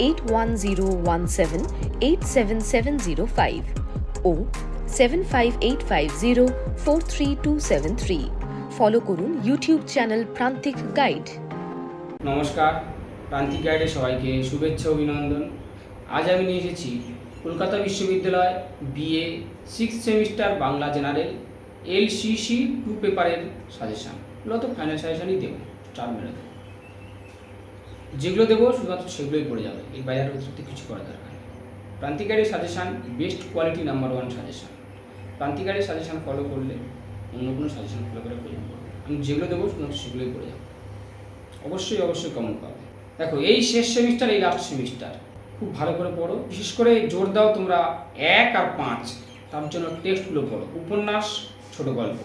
eight one zero one seven eight seven seven zero five ও seven five eight five zero four three two seven three follow করুন YouTube channel Prantik guide নমস্কার প্রান্তিক গাইডে সবাইকে শুভেচ্ছা, অভিনন্দন। আজ আমি নিয়ে এসেছি কলকাতা বিশ্ববিদ্যালয় BA six semester Bangla general L CC two পেপারের সাজেশান মূলত ফাইনাল সাজেশানই দেবো মেরে দেবো যেগুলো দেবো শুধুমাত্র সেগুলোই পড়ে যাবে। এই বাইরের অতিরিক্ত কিছু করা দরকার নেই। Prantik suggestion, best quality number one suggestion. Prantik গাইডের সাজেশান ফলো করলে অন্য কোনো সাজেশান ফলো করে প্রয়োজন পড়বে আমি যেগুলো দেবো শুধুমাত্র সেগুলোই পড়ে যাবে। অবশ্যই অবশ্যই কমন পাবে। দেখো, এই শেষ সেমিস্টার এই লাস্ট সেমিস্টার খুব ভালো করে পড়ো। বিশেষ করে জোর দাও তোমরা এক আর পাঁচ। তার জন্য টেক্সটগুলো পড়ো। উপন্যাস, ছোট গল্প।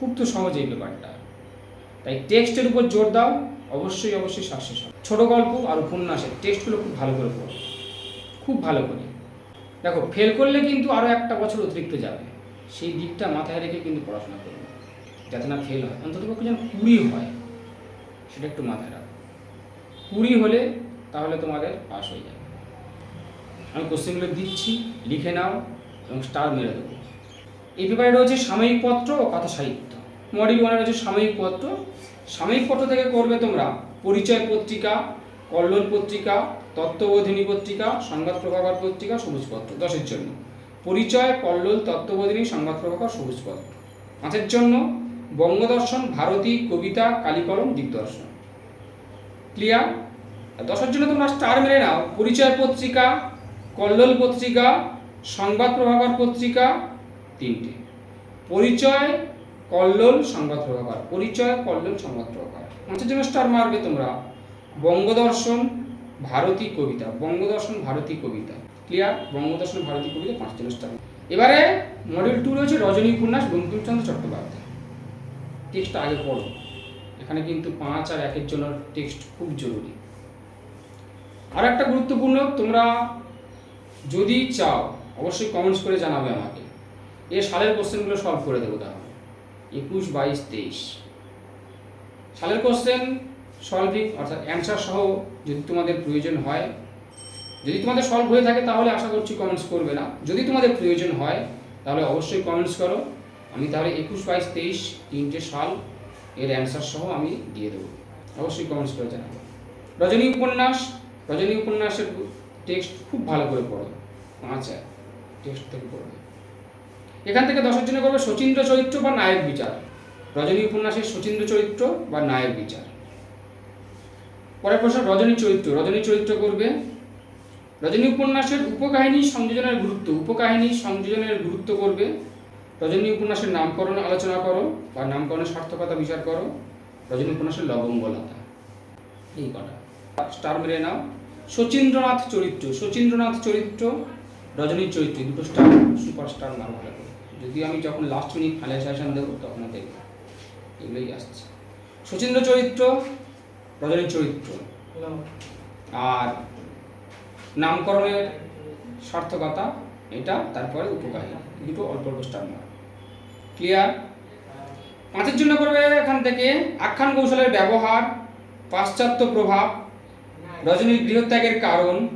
খুব তো সহজ এই ব্যাপারটা। তাই টেক্সটের উপর জোর দাও অবশ্যই অবশ্যই সাকসেস হবে। ছোট গল্প আর উপন্যাসের টেস্টগুলো খুব ভালো করে পড়ো। খুব ভালো করে। দেখো ফেল করলে কিন্তু আরও একটা বছর অতিরিক্ত যাবে। সেই দিকটা মাথায় রেখে কিন্তু পড়াশোনা করবে যাতে না ফেল হয়। অন্তত পক্ষে যেন কুড়ি হয়, সেটা একটু মাথায় রাখো। কুড়ি হলে তাহলে তোমাদের পাস হয়ে যাবে। আমি কোশ্চেনগুলো দিচ্ছি, লিখে নাও এবং স্টার মেরে দেবো। এই পেপারে রয়েছে সাময়িক পত্র ও কথা সাহিত্য মডিউল ওয়ানে রয়েছে সাময়িক পত্র। সাময়িক পত্র থেকে করবে তোমরা পরিচয় পত্রিকা, কল্লোল পত্রিকা, তত্ত্ববোধিনী পত্রিকা, সংবাদ প্রভাকর পত্রিকা, সবুজ পত্র, দশের জন্য। পরিচয়, কল্লোল, তত্ত্ববোধিনী, সংবাদ প্রভাকর, সবুজ পত্র। পাঁচের জন্য বঙ্গদর্শন, ভারতী, কবিতা, কালিকলম, দিগদর্শন। ক্লিয়ার দশের জন্য তোমরা স্টার মেরে নাও। পরিচয় পত্রিকা, কল্লোল পত্রিকা, সংবাদ প্রভাকর পত্রিকা, তিনটে। পরিচয় কল্লোল সংবাদ প্রভাকর, পরিচয় কল্লোল সংবাদ প্রভাকর। পাঁচের স্টার মারবে তোমরা। বঙ্গদর্শন ভারতী কবিতা, বঙ্গদর্শন ভারতী কবিতা। ক্লিয়ার বঙ্গদর্শন ভারতী কবিতা পাঁচ জন্য স্টার এবারে মডেল টু রয়েছে রজনী উপন্যাস, বঙ্কিমচন্দ্র চট্টোপাধ্যায়। টেক্সট আগে পড়ো। এখানে কিন্তু পাঁচ আর একের জন্য টেক্সট খুব জরুরি। আর একটা গুরুত্বপূর্ণ, তোমরা যদি চাও, অবশ্যই কমেন্টস করে জানাবে আমাকে। এ সালের কোশ্চেনগুলো সলভ করে দেবো তাহলে। একুশ, বাইশ, তেইশ। সালের কোশ্চেন সলভিং অর্থাৎ অ্যান্সার সহ যদি তোমাদের প্রয়োজন হয়, যদি তোমাদের সলভ হয়ে থাকে তাহলে আশা করছি কমেন্টস করবে না। যদি তোমাদের প্রয়োজন হয়, তাহলে অবশ্যই কমেন্টস করো। আমি তাহলে একুশ, বাইশ, তেইশ তিনটে সাল এর অ্যান্সার সহ আমি দিয়ে দেবো। অবশ্যই কমেন্টস করে জানাব। রজনী উপন্যাস, রজনী উপন্যাসের টেক্সট খুব ভালো করে পড়ো। পাঁচ টেক্সট থেকে পড়বে এখান থেকে দশের জন্য করবে শচীন্দ্র চরিত্র বা নায়ক বিচার। রজনী উপন্যাসের শচীন্দ্র চরিত্র বা নায়ক বিচার। পরের প্রশ্ন, রজনী চরিত্র। রজনী চরিত্র করবে। রজনী উপন্যাসের উপকাহিনী সংযোজনের গুরুত্ব। উপকাহিনী সংযোজনের গুরুত্ব করবে। রজনী উপন্যাসের নামকরণ আলোচনা করো বা নামকরণের সার্থকতা বিচার করো। রজনী উপন্যাসের লবঙ্গলতা। এই কটা। স্টার মেরে নাও। শচীন্দ্রনাথ চরিত্র। শচীন্দ্রনাথ চরিত্র, রজনীর চরিত্র। দুটো স্টার সুপার স্টার মার ভালো করে যদি আমি যখন লাস্ট মিনিট ফাইনাল সেশন দেবো, তখন দেখব এগুলোই আসছে। শচীন্দ্র চরিত্র রজনীর চরিত্র। আর নামকরণের সার্থকতা, এটা, তারপরে উপকারী। দুটো অল্প অল্প স্টার ক্লিয়ার পাঁচের জন্য করবে এখান থেকে আখ্যান কৌশলের ব্যবহার, পাশ্চাত্য প্রভাব, রজনীর গৃহত্যাগের কারণ,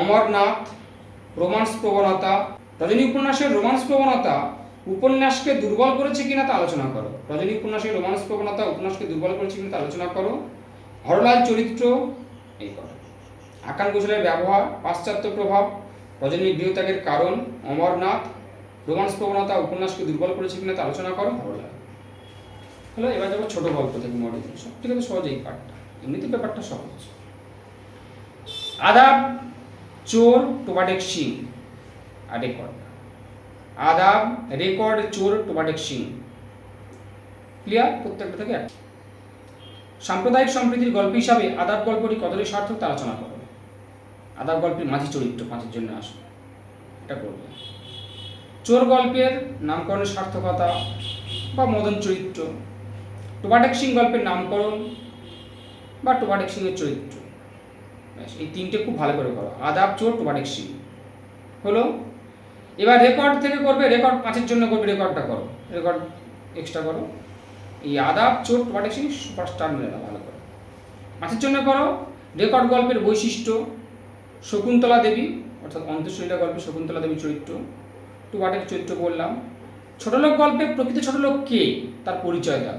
অমরনাথ, রোমান্স প্রবণতা রজনী উপন্যাসের রোমান্স প্রবণতা উপন্যাসকে দুর্বল করেছে কিনা তা আলোচনা করো। রজনী উপন্যাসের রোমান্স প্রবণতা উপন্যাসকে দুর্বল করেছে কিনা তা আলোচনা করো। হরলাল চরিত্র, এই কথা। আখ্যান কৌশলের ব্যবহার, পাশ্চাত্য প্রভাব রজনীর গৃহত্যাগের কারণ, অমরনাথ রোমান্স প্রবণতা উপন্যাসকে দুর্বল করেছে কিনা তা আলোচনা করো, হরলাল। হলো, এবার যাব ছোট গল্প থেকে মডেল সব থেকে তো সহজ এই পার্টটা এমনিতে ব্যাপারটা সহজ। Adab, Chor Toba Tek Singh. Record Adab record Chor Toba Tek Singh clear প্রত্যেকটা থেকে এক। সাম্প্রদায়িক সম্প্রীতির গল্প হিসাবে আদাব গল্পটি কতটি সার্থক তা আলোচনা করো। আদাব গল্পের মাঝি চরিত্র পাঁচের জন্য আসো। এটা করবে। চোর গল্পের নামকরণের সার্থকতা বা মদন চরিত্র। টোবাটেক সিং গল্পের নামকরণ বা টোবাটেক সিংয়ের চরিত্র। এই তিনটে খুব ভালো করে করো। আদাব, চোর টোবাটেক সিং হলো এবার রেকর্ড থেকে করবে রেকর্ড পাঁচের জন্য করবে রেকর্ডটা করো। রেকর্ড এক্সট্রা করো। এই আদাব টোবাটেক সিং সুপারস্টার মেলে না ভালো করে। পাঁচের জন্য করো। রেকর্ড গল্পের বৈশিষ্ট্য, শকুন্তলা দেবী, অর্থাৎ অন্তঃশলীলা গল্পে শকুন্তলা দেবীর চরিত্র। টুবাটের চরিত্র বললাম। ছোটলোক গল্পে প্রকৃত ছোটলোক কে? তার পরিচয় দাও।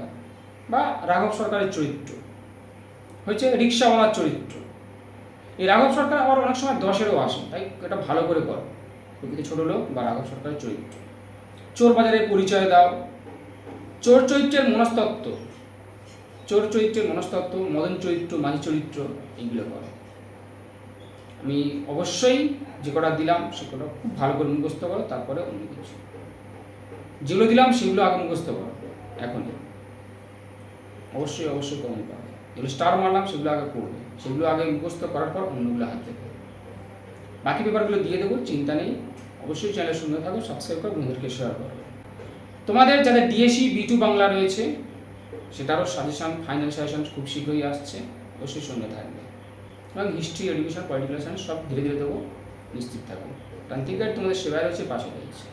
বা রাঘব সরকারের চরিত্র। হচ্ছে রিক্সাওয়ালার চরিত্র। এই রাঘব সরকার আবার অনেক সময় দশেরও আসে, তাই এটা ভালো করে করো। প্রকৃত ছোট লোক বা রাঘব সরকারের চরিত্র। চোর বাজারের পরিচয় দাও। চোর চরিত্রের মনস্তত্ত্ব। চোর চরিত্রের মনস্তত্ত্ব, মদন চরিত্র, মাঝি চরিত্র এইগুলো করো। আমি অবশ্যই যে কটা দিলাম, সে কটা খুব ভালো করে মুখস্থ করো, তারপরে অন্য কিছু। যেগুলো দিলাম, সেগুলো আগে মুখস্থ করো। এখনই অবশ্যই অবশ্যই কমন পাবে। যেগুলো স্টার মারলাম, সেগুলো আগে করবে। সেগুলো আগে মুখস্থ করার পর অন্যগুলো হাত থেকে বাকি পেপারগুলো দিয়ে দেবো, চিন্তা নেই। অবশ্যই চ্যানেল সুন্দর থাকো সাবস্ক্রাইব করো, বন্ধুদেরকে শেয়ার করো। তোমাদের যাদের ডিএসি বি টু বাংলা রয়েছে, সেটারও সাজেশন ফাইনাল সাজেশন খুব শীঘ্রই আসছে, অবশ্যই সঙ্গে থাকবে। এবং হিস্ট্রি এডুকেশন পলিটিক্যাল সব ধীরে ধীরে দেবো, নিশ্চিত থাকব। গাইড তোমাদের সেবায় রয়েছে, পাশে রয়েছে।